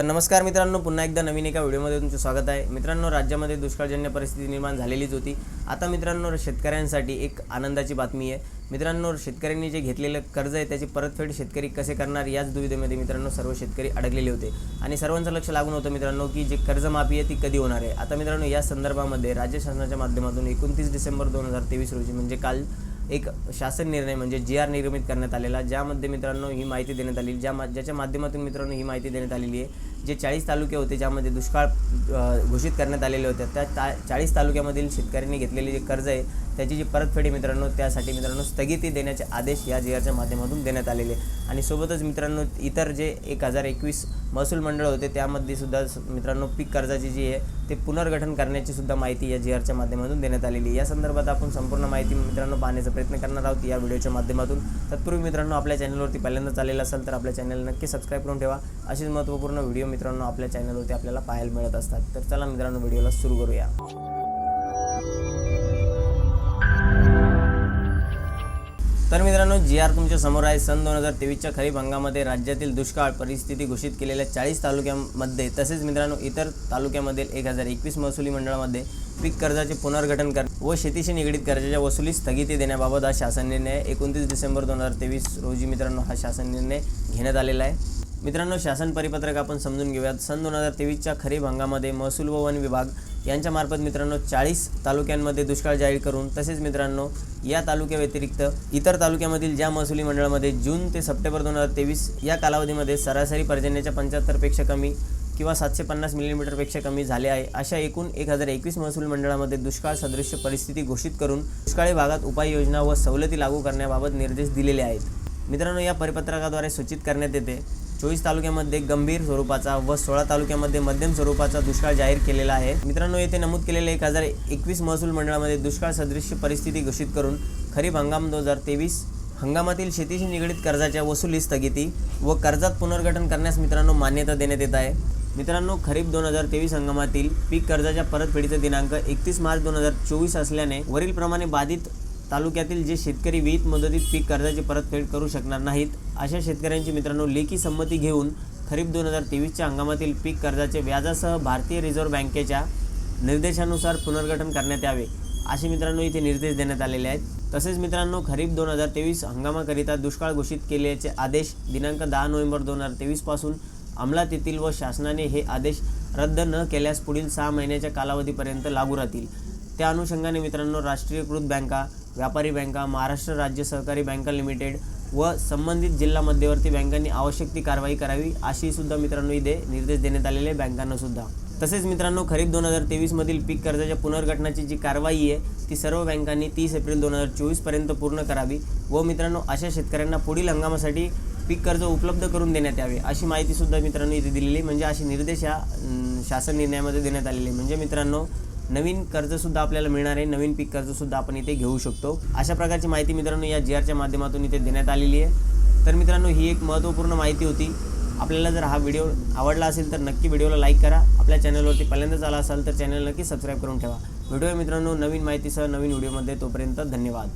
तर नमस्कार मित्रांनो पुन्हा एकदा नवीन एका व्हिडिओमध्ये तुमचं स्वागत आहे. मित्रांनो राज्यामध्ये दुष्काळजन्य परिस्थिती निर्माण झालेलीच होती. आता मित्रांनो शेतकऱ्यांसाठी एक आनंदाची बातमी आहे. मित्रांनो शेतकऱ्यांनी जे घेतलेलं कर्ज आहे त्याची परतफेड शेतकरी कसे करणार याच दुविधेमध्ये मित्रांनो सर्व शेतकरी अडकलेले होते. आणि सर्वांचं लक्ष लागून होतं मित्रांनो की जे कर्जमाफी आहे ती कधी होणार आहे? आता मित्रांनो या संदर्भामध्ये राज्य शासनाच्या माध्यमातून एकोणतीस डिसेंबर दोन हजार तेवीस रोजी म्हणजे काल एक शासन निर्णय म्हणजे जी आर निर्मित करण्यात आलेला ज्यामध्ये मित्रांनो ही माहिती देण्यात आली ज्या मा ज्याच्या माध्यमातून मित्रांनो ही माहिती देण्यात आलेली आहे. जे चाळीस तालुके होते ज्यामध्ये दुष्काळ घोषित करण्यात आलेले होते त्या ता चाळीस तालुक्यामधील शेतकऱ्यांनी घेतलेले जे कर्ज आहे त्याची जी परतफेड आहे मित्रांनो त्यासाठी मित्रांनो स्थगिती देण्याचे आदेश या जी आरच्या माध्यमातून देण्यात आलेले आणि सोबतच मित्रांनो इतर जे एक हजार एकवीस महसूल मंडळ होते त्यामध्ये सुद्धा स- मित्रांनो पीक कर्जाची जी आहे ते पुनर्गठन करण्याची सुद्धा माहिती या जी आरच्या माध्यमातून देण्यात आलेली या संदर्भात आपण संपूर्ण माहिती मित्रांनो पाहण्याचा प्रयत्न करणार आहोत या व्हिडिओच्या माध्यमातून. तत्पूर्वी मित्रांनो आपल्या चॅनलवरती पहिल्यांदा चाललेलं असेल तर आपल्या चॅनल नक्की सबस्क्राईब करून ठेवा. अशीच महत्त्वपूर्ण व्हिडिओ मित्रांनो आपल्या चॅनलवरती आपल्याला पाहायला मिळत असतात. तर चला मित्रांनो व्हिडिओला सुरू करूया. तर मित्रांनो जी आर तुमच्यासमोर आहे. सन दोन हजार तेवीसच्या खरीप हंगामध्ये राज्यातील दुष्काळ परिस्थिती घोषित केलेल्या चाळीस तालुक्यांमध्ये तसेच मित्रांनो इतर तालुक्यामधील एक हजार एकवीस महसुली मंडळामध्ये पीक कर्जाचे पुनर्गठन कर व शेतीशी निगडीत कर्जाच्या वसुलीस स्थगिती देण्याबाबत हा शासन निर्णय एकोणतीस डिसेंबर दोन हजार तेवीस रोजी मित्रांनो हा शासन निर्णय घेण्यात आलेला आहे. मित्रांनो शासन परिपत्रक आपण समजून घेऊयात. सन दोन हजार तेवीसच्या खरीप हंगामध्ये महसूल व वन विभाग यांच्या मार्फत मित्रांनो चाळीस तालुक्यांमध्ये दुष्काळ जाहीर करून तसेच मित्रांनो या तालुक्याव्यतिरिक्त इतर तालुक्यामधील ज्या महसुली मंडळामध्ये जून ते सप्टेंबर दोन हजार तेवीस या कालावधीमध्ये सरासरी पर्जन्याच्या पंच्याहत्तरपेक्षा कमी किंवा सातशे पन्नास मिलीमीटरपेक्षा कमी झाले आहे अशा एकूण एक हजार एकवीस महसूल मंडळामध्ये दुष्काळ सदृश्य परिस्थिती घोषित करून दुष्काळी भागात उपाययोजना व सवलती लागू करण्याबाबत निर्देश दिलेले आहेत. मित्रांनो या परिपत्रकाद्वारे सूचित करण्यात येते चोवीस तालुक्यामध्ये गंभीर स्वरूपाचा व सोळा तालुक्यामध्ये मध्यम स्वरूपाचा दुष्काळ जाहीर केलेला आहे. मित्रांनो येथे नमूद केलेले एक हजार एकवीस महसूल मंडळामध्ये दुष्काळ सदृश्य परिस्थिती घोषित करून खरीप हंगाम दोन हजार तेवीस हंगामातील शेतीशी निगडीत कर्जाच्या वसुली स्थगिती व कर्जात पुनर्गठन करण्यास मित्रांनो मान्यता देण्यात येत आहे. मित्रांनो खरीप दोन हजार तेवीस हंगामातील पीक कर्जाच्या परतफेडीचा दिनांक एकतीस मार्च दोन हजार चोवीस असल्याने वरीलप्रमाणे बाधित तालुक्यातील जे शेतकरी विहित मुदतीत पीक कर्जाची परतफेड करू शकणार नाहीत अशा शेतकऱ्यांची मित्रांनो लेखी संमती घेऊन खरीप दोन हजार तेवीसच्या हंगामातील पीक कर्जाचे व्याजासह भारतीय रिझर्व्ह बँकेच्या निर्देशानुसार पुनर्गठन करण्यात यावे असे मित्रांनो इथे निर्देश देण्यात आलेले आहेत. तसेच मित्रांनो खरीप दोन हजार तेवीस हंगामाकरिता दुष्काळ घोषित केल्याचे आदेश दिनांक दहा नोव्हेंबर दोन हजार तेवीसपासून अंमलात येतील व शासनाने हे आदेश रद्द न केल्यास पुढील सहा महिन्याच्या कालावधीपर्यंत लागू राहतील. त्या अनुषंगाने मित्रांनो राष्ट्रीयकृत बँका व्यापारी बँका महाराष्ट्र राज्य सहकारी बँका लिमिटेड व संबंधित जिल्हा मध्यवर्ती बँकांनी आवश्यक ती कारवाई करावी अशी सुद्धा मित्रांनो इथे निर्देश देण्यात आलेले बँकांना सुद्धा तसेच मित्रांनो खरीप दोन हजार तेवीसमधील पीक कर्जाच्या पुनर्गठनाची जी कारवाई आहे ती सर्व बँकांनी तीस एप्रिल दोन हजार चोवीसपर्यंत पूर्ण करावी व मित्रांनो अशा शेतकऱ्यांना पुढील हंगामासाठी पीक कर्ज उपलब्ध करून देण्यात यावे अशी माहितीसुद्धा मित्रांनो इथे दिलेली म्हणजे अशी निर्देश या शासन निर्णयामध्ये देण्यात आलेले आहे. म्हणजे मित्रांनो नवीन कर्जसुद्धा आपल्याला मिळणार आहे. नवीन पीक कर्जसुद्धा आपण इथे घेऊ शकतो. अशा प्रकारची माहिती मित्रांनो या जी आरच्या माध्यमातून इथे देण्यात आलेली आहे. तर मित्रांनो ही एक महत्त्वपूर्ण माहिती होती. आपल्याला जर हा व्हिडिओ आवडला असेल तर नक्की व्हिडिओला लाईक करा. आपल्या चॅनलवरती पहिल्यांदाच आला असाल तर चॅनल नक्की सबस्क्राईब करून ठेवा. व्हिडिओ मित्रांनो नवीन माहितीसह नवीन व्हिडिओमध्ये. तोपर्यंत धन्यवाद.